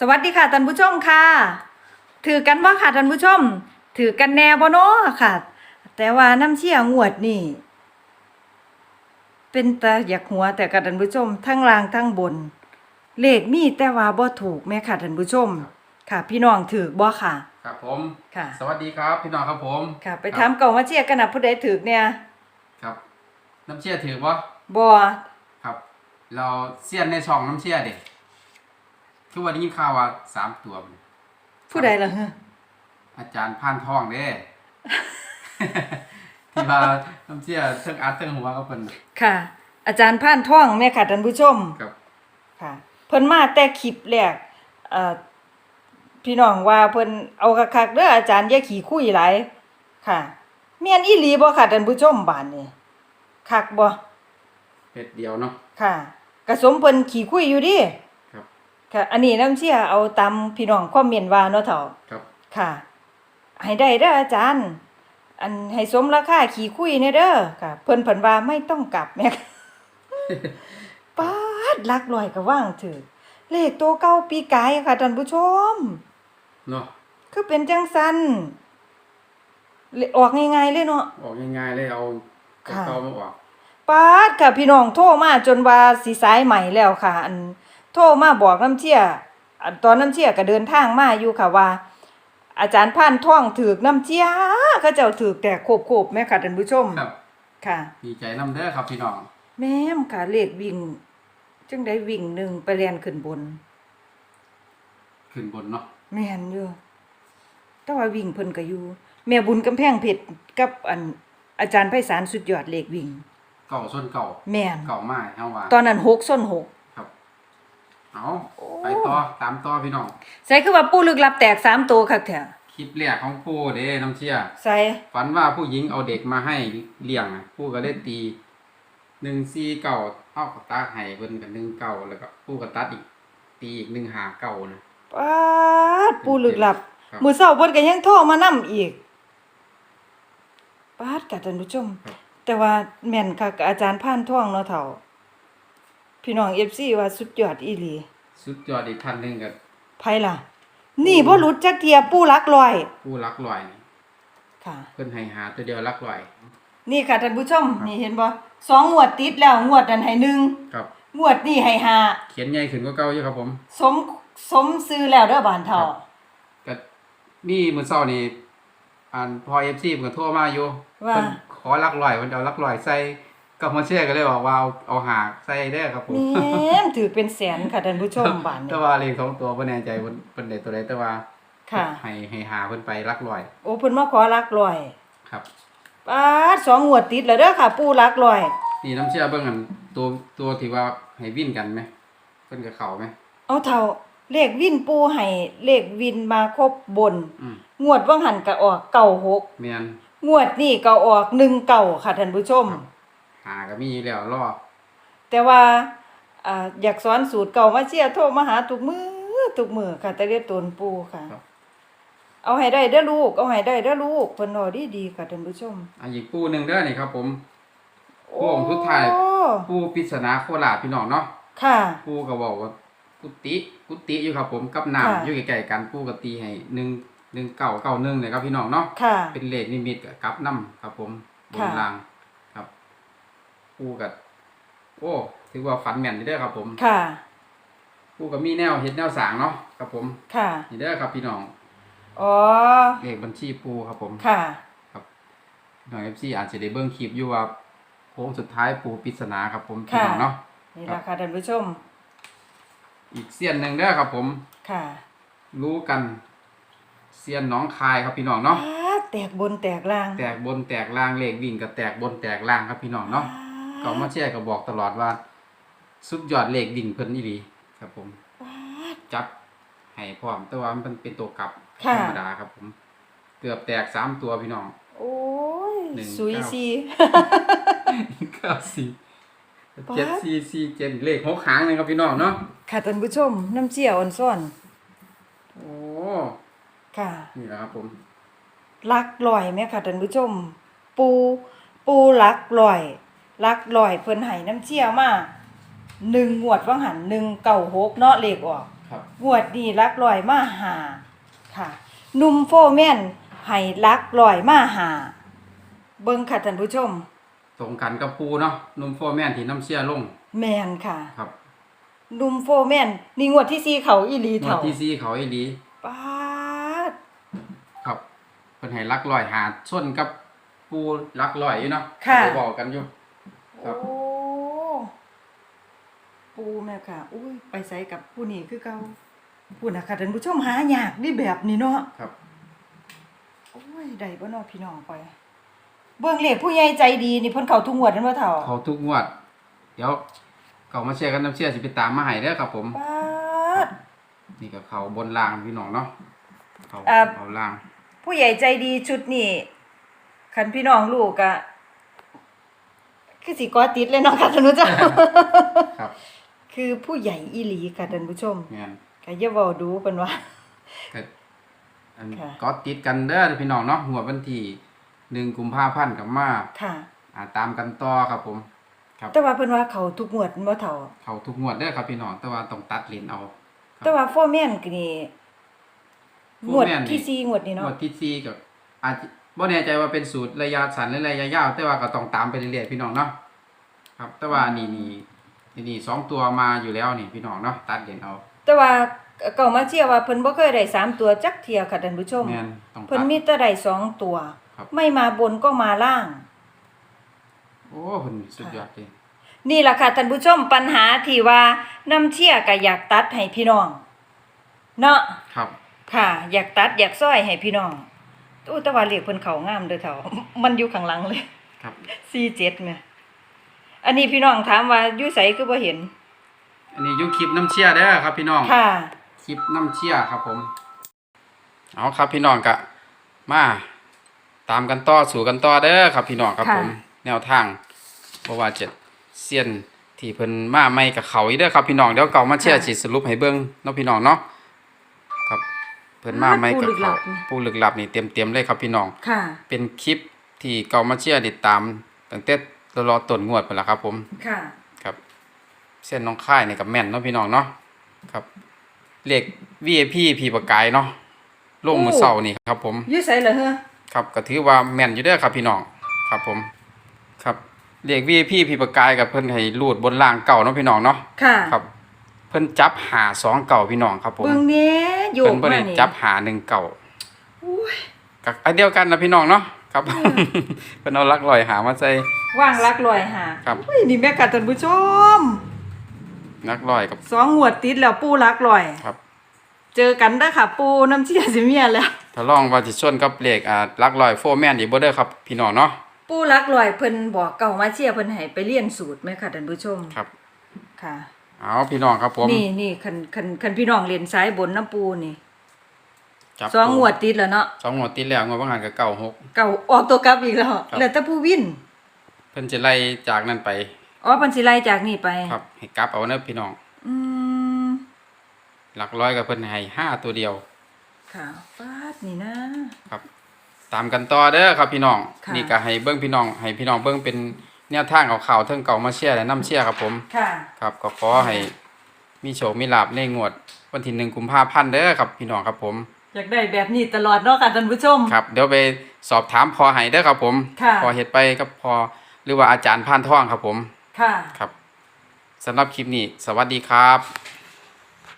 สวัสดีค่ะท่านผู้ชมค่ะ ถือกันว่าค่ะท่านผู้ชม ถือกันแน่บ่เนาะค่ะ แต่ว่าน้ำเชี่ยงวดนี่ เป็นตาอยากหัวแต่ค่ะท่านผู้ชม ทั้งล่างทั้งบน เลขมีแต่ว่าบ่ถูกแม่ค่ะท่านผู้ชม ค่ะ พี่น้องถือบ่ค่ะ ครับผมค่ะ สวัสดีครับพี่น้องครับผมค่ะ ไปถามเก่ามาเชี่ยกันนะผู้ใดถือเนี่ย ครับ น้ำเชี่ยถือปะบ่ครับ เราเสียนในช่องน้ำเชี่ยเด็ก คือวันนี้ยินข่าวว่าสามตัวผู้ใดล่ะฮะอาจารย์พานทองเด้ ที่ว่าน้ำเชี่ยเทิงอัดเทิงหัวก็เป็นค่ะ อาจารย์พานท่องแม่ค่ะท่านผู้ชมครับ ค่ะ เพิ่นมาแต่คลิปแรกเอ่อพี่น้องว่าเพิ่นเอาคักๆเด้ออาจารย์อย่าขี้คุยหลายค่ะแม่นอีหลีบ่ค่ะท่านผู้ชมบานนี้คักบ่เป็ดเดียวเนาะค่ะกระสมเพิ่นขี้คุยอยู่ดิ ครับค่ะ อันนี้น้ำเชี่ยเอาตามพี่น้องคอมเมนต์ว่าเนาะเฒ่าครับ ค่ะ ให้ได้เด้ออาจารย์ อันให้สมราคาขี้คุยแน่เด้อค่ะ เพิ่นเพิ่นว่าไม่ต้องกลับแม่ป๊าดลักลอยก็ว่างถือเลขตัวเก่าปีกายค่ะท่านผู้ชมเนาะคือเป็นจังสันเลออกง่ายๆเลยเนาะออกง่ายๆเลยเอาค่ะเก่าๆมาออกป๊าดค่ะพี่น้องโทรมาจนว่าสีสายใหม่แล้วค่ะ อัน โทรมาบอกน้ำเชี่ยอันตอนน้ำเชี่ยก็เดินทางมาอยู่ค่ะว่า อาจารย์พันท่องถือกน้ำเชี่ยเขาเจ้าถือกแต่โคบๆแม่ค่ะท่านผู้ชมครับ ค่ะ ดีใจน้ำเด้อครับพี่น้อง แม่มค่ะเลขวิ่งจังได้วิ่งหนึ่งไปเรียนขึ้นบน ขึ้นบนเนาะแม่นอยู่แต่ว่าวิ่งเพิ่นก็อยู่แม่บุญกำแพงเพชรกับอันอาจารย์ไพศาลสุดยอดเลขวิ่ง เก่าส้นเก่าแม่นเก่ามากเฮาว่าตอนนั้น6ส้น6ครับ เอาไปต่อตามต่อพี่น้องใส่คือว่าปูลึกลับแตก3ตัวคักแท้คลิปแรกของปู่เด้น้ำเชี่ยใส่ฝันว่าผู้หญิงเอาเด็กมาให้เลี้ยงอะปู่ก็เลยตีหนึ่งซีเก่าเท่ากับตาไห้เพิ่นกับหนึ่งเก่าแล้วก็ปู่ก็ตัดอีก ตีอีกหนึ่งหาเก่านะปาดปูลึกลับครับมื้อเช้าเพิ่นก็ยังโทรมานํอีกปาดค่ะท่านผู้ชมครับแต่ว่าแม่นค่ะกับอาจารย์พานท่องเนาะเฒ่า พี่น้อง FC ว่าสุดยอดอีหลีสุดยอดอีกท่านหนึ่งกับไผล่ะ นี่บ่หลุดจักเทียปูรักลอย ผู้รักลอยนี่ค่ะ เพิ่นให้หาตัวเดียวรักลอย นี่ค่ะท่านผู้ชม นี่เห็นบ่สองงวดติดแล้วงวดนั้นให้หนึ่งครับ งวดนี้ให้ห้าเขียนใหญ่ขึ้นก็เก่าอยู่ครับผม สมสมซื้อแล้วเด้อบานเฒ่า ครับ ก็นี่มื้อเช้านี่อันพอ FC เพิ่นก็โทรมาอยู่ว่า เพิ่นขอรักลอยเพิ่นเอารักลอยใส่ กับมาเชื่อก็เลยบอกว่าเอาเอาหากใส่ได้อครับผมแม่นถือเป็นแสนค่ะท่านผู้ชมบานนี้แต่ว่าเลขสองตัวบ่แน่ใจเพิ่นเพิ่นได้ตัวใดแต่ว่าค่ะ ให้ให้หาเพิ่นไปรักลอยโอ้เพิ่นมาขอรักลอยครับปาดสองงวดติดแล้วเด้อค่ะ ปูรักลอย นี่น้ำเชื่อเบิ่งอันตัวตัวที่ว่าให้วิ่นกันไหมเพิ่นกับเขาไหมเอาเฒ่าเลขวินปูให้เลขวินมาครบบน อืมงวดว่างหันก็ออกเก้าหกแม่นงวดนี้ก็ออกหนึ่งเก้าค่ะท่านผู้ชม ครับ หาก็มีอยู่แล้วรอแต่ว่าอ่าอยากสอนสูตรเก่ามาเชียร์โทรมาหาทุกมือทุกมือค่ะ แต่เรียกตนปูค่ะครับเอาให้ได้เด้อลูก เอาให้ได้เด้อลูกเพิ่นว่าดีดีๆค่ะท่านผู้ชมอะอีกปูหนึงเด้อนี่ครับ ผม โอ้สุดท้าย โอ้ปูปริศนาโคราชพี่น้องเนาะค่ะ ปูก็บอกว่ากุฏิกุฏิอยู่ครับ ผมกับค่ะ น้ำอยู่ใกล้ๆกันปูก็ตีให้หนึ่งหนึ่งเก่าเก่าหนึ่งเลยครับพี่น้องเนาะค่ะ เป็นเลขนิมิตกับน้ำครับ ผมบนค่ะ รางครับ ปูกับโอ้ถือว่าฝันแม่นอยู่เด้อครับ ผมค่ะปูกับมีแนวเฮ็ดแนวสร้างเนาะครับผมค่ะนี่เด้อครับพี่น้องอ๋อเลขบัญชีปูครับผมค่ะน้องเอฟซีอาจจะได้เบิ่งคลิปอยู่ว่าโค้งสุดท้ายปูปริศนาครับผมพี่ค่ะน้องเนาะนี่ล่ะค่ะท่านผู้ชม อีกเสี้ยนหนึ่งเด้อครับ ผม ค่ะ รู้กันเซียนหน้องคายครับพี่น้องเนาะอ้าแตกบนแตกล่าง แตกบนแตกล่างเลขวิ่งกับแตกบนแตกล่างครับพี่น้องเนาะ ก็มาแชร์ก็บอกตลอดว่า สุดยอดเลขวิ่งเพิ่นอีหลีครับ ผมป๊าดจับให้พร้อมแต่ว่ามันเป็นตัวกลับค่ะธรรมดาครับ ผม เกือบแตกสามตัวพี่น้อง โอ้ยหนึ่งสุยเก้าซี เก้าสี่ป๊าด เจ็ดสี่สี่เจ็ดเลขหกหางหนึงครับพี่น้องเนาะค่ะท่านผู้ชม น้ำเจียวอ่อนซ่อน โอ้ค่ะ นี่แหละครับผม ลักลอยไหมค่ะท่านผู้ชม ปู ปูลักลอย ลักลอยเพิ่นให้น้ำเชี่ยวมาหนึ่งงวดว่างหันหนึ่งเก่าหกเนาะเลขออกครับ งวดนี้ลักลอยมาหาค่ะหนุ่มโฟร์แมนให้ลักลอยมาหาเบิ่งค่ะท่านผู้ชม ตรงกันกับปูเนาะนุ่มโฟร์แมนที่น้ำเชี่ยลงแมนค่ะครับหนุ่มโฟร์แมนนี่งวดที่สี่เขาอีหลีงวดเถ่าที่ซีเขาอีดีปาดครับเพิ่นให้ลักลอยหาชนกับปูลักลอยอยู่เนาะค่ะได้บอกกันอยู่ ครับ โอ้ปูแม่ค่ะ อุ้ยไปใส่กับผู้นี้คือเก่าผู้น่ะค่ะท่านผู้ชมหายากนี่แบบนี้เนาะครับ โอ้ยได้บ่เนาะพี่น้องไปเบิ่งเลขผู้ใหญ่ใจดีนี่เพิ่นเข้าทุกงวดนั่นบ่เฒ่าเขาทุกงวด เดี๋ยวเขามาเชียร์กันน้ำเชี่ยสิไปตามมาให้เด้อครับ ผมปาด นี่ก็เขาบนล่างพี่น้องเนาะเขาอ่าเขาล่าง ผู้ใหญ่ใจดีชุดนี้คันพี่น้องลูกอะ คือสิกอติดเลยเนาะค่ะท่านผู้ชมครับ คือผู้ใหญ่อีหลีค่ะท่านผู้ชมแม่นก็อย่าเว้าดูเพิ่นว่า ก็อันค่ะ ก็ติดกันเด้อพี่น้องเนาะงวดวันที่หนึ่งกุมภาพันธ์กับมาค่ะ อ่าตามกันต่อครับผมครับแต่ว่าเพิ่นว่าเขาทุกงวดบ่เฒ่า เขาทุกงวดเด้อครับพี่น้องแต่ว่าต้องตัดเลนเอาแต่ว่าโฟร์แม่นก็นี่งวด Foreman นี่ ที่สี่งวดนี้งเนาะวดที่สี่กับอาจจะ บ่แน่ใจว่าเป็นสูตรระยะสั้นหรือระยะยาวแต่ว่าก็ต้องตามไปเรื่อยๆพี่น้องเนาะครับ แต่ว่านี่นี่นี่นี่สองตัวมาอยู่แล้วนี่พี่น้องเนาะตัดเลนเอา แต่ว่าเก่ามาเชื่อว่าเพิ่นบ่เคยได้สามตัวจักเที่ยค่ะท่านผู้ชมแม่นต้องเพิ่นตัดมีแต่ได้สองตัว ครับ ไม่มาบนก็มาล่าง โอ้เพิ่นสุดยอดเลยนี่ล่ะค่ะท่านผู้ชมปัญหาที่ว่าน้ำเชี่ยก็อยากตัดให้พี่น้อง เนาะครับ ค่ะ อยากตัดอยากซ้อยให้พี่น้อง อู้แต่ว่าเลขเพิ่นเขางามเด้อเฒ่ามันอยู่ข้างหลังเลยครับ47แม่อันนี้พี่น้องถามว่าอยู่ไสคือบ่เห็น อันนี้อยุคลิปน้ำเชี่ยเด้อครับ พี่น้อง ค่ะ คลิปน้ำเชี่ยครับผม เอาครับพี่น้องกะมาตามกันต่อสู่กันต่อเด้อครับพี่น้องครับค่ะ ผม แนวทางบ่ว่าจะเซียนที่เพิ่นมาใหม่กับเขาอีกเด้อครับพี่น้องเดี๋ยวเก่ามาเชี่ยสิสรุปให้เบิ่งเนาะพี่น้องเนาะครับเพิ่นมาใหม่กับเขาผู้ลึกลับนี่เต็มๆเลยครับพี่น้องค่ะ เป็นคลิปที่เก่ามาเชี่ยติดตามตั้งแต่รอต้นงวดไปแล้วครับ ผมค่ะครับ เส้นน้องค่ายนี่กับแม่นเนาะพี่น้องเนาะครับเลข VIP พีประกายเนาะลงมือเสาร์นี่ครับ ผมอยู่ไสล่ะเฮ้อครับก็ถือว่าแม่นอยู่เด้อครับพี่น้องครับ ผม ครับเลข VIP พีประกายกับเพิ่นให้รูดบนล่างเก่าเนาะพี่น้องเนาะค่ะครับ เพิ่นจับหาสองเก่าพี่น้องครับผมเบิ่งแหน่โยเพิ่กนบ่มาได้นี่จับหาหนึ่งเก่าอุ้ยกับอันเดียวกันนะพี่น้องเนาะครับ เพิ่นเอาลักลอยหามาใส่ ว่างรักลอยหาครับ อุ้ยนี่แม่ค่ะท่านผู้ชมลักลอยกับสองงวดติดแล้วปูรักลอย ครับ เจอกันได้อค่ะ ปูน้ำเชี่ยสิเมียแล้ว ถ้าลองว่าสิชนกับเลขอ่าลักลอยโฟร์แมนอีกบ่เด้อครับพี่น้องเนาะปูรักลอยเพิ่นบอกเก่ามาเชี่ยเพิ่นให้ไปเรียนสูตรไหมค่ะท่านผู้ชมครับ ค่ะ เอาพี่น้องครับผมนี่นี่คันคันคันพี่น้องเรียนสายบนน้ำปูนี่จับสองงวดติดแล้วเนาะสองงวดติดแล้วงวดบางหันก็เก้าหกเก่าออกตัวกลับอีกแล้วครับแล้วแต่ผู้วินเพิ่นจะไล่จากนั้นไปอ๋อเพิ่นสิไล่จากนี่ไป ครับให้กลับเอาเด้อพี่น้อง อืมหลักร้อยกับเพิ่นให้ห้าตัวเดียวค่ะฟาดนี่นะครับ ตามกันต่อเด้อครับพี่น้องค่ะนี่ก็ให้เบิ่งพี่น้อง ให้พี่น้องเบิ่งเป็น แนวทางเอาข่าวๆเทิงเก่ามาเชียร์และน้ำเชียร์ครับผม ค่ะครับก็ขอให้มีโชคมีลาภในงวด วันที่หนึ่งกุมภาพันธ์เด้อครับพี่น้องครับผม อยากได้แบบนี้ตลอดเนาะค่ะท่านผู้ชม ครับ เดี๋ยวไปสอบถามพอให้เด้อครับผม ค่ะ พอเฮ็ดไปกับพอหรือว่าอาจารย์พานท่องครับผม ค่ะ ครับสำหรับคลิปนี้ สวัสดีครับ